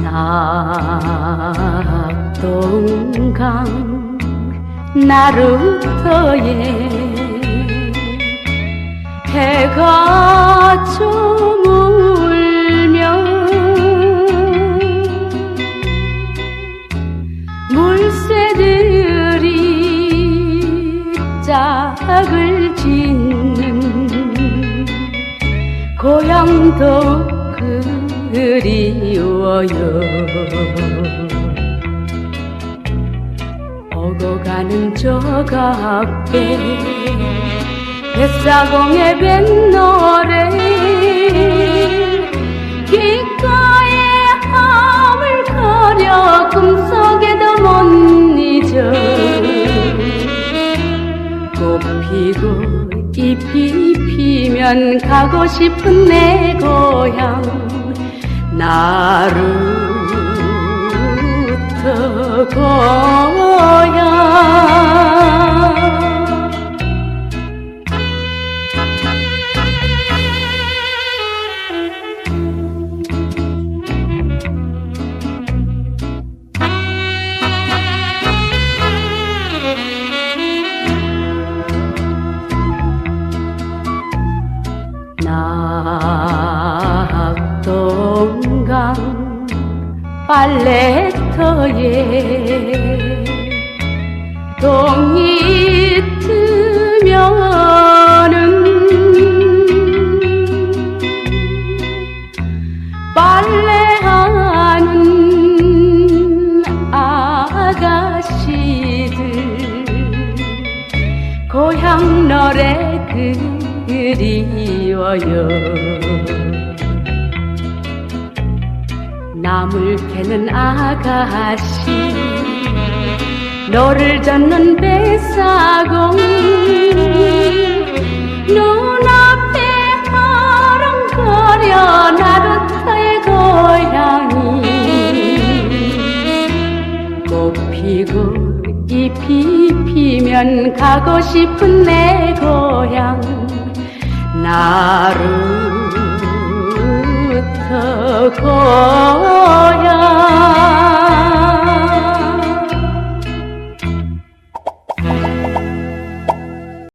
낙동강 나루터에 해가 저물면 물새들이 짝을 짓는 고향도 그 리워요. 오고 가는 조각배 뱃사공의 뱃노래 귓가에 함을 가려 꿈속에도 못 잊어. 꽃 피고 잎이 피면 가고 싶은 내 고향 나루터 고 빨래터에 동이 트면은 빨래하는 아가씨들 고향 노래 그리워요 나물 캐는 아가씨. 너를 젓는 배사공. 눈앞에 아랑거려 나루터의 고향이. 꽃 피고 잎이 피면 가고 싶은 내 고향. 나루 터 고향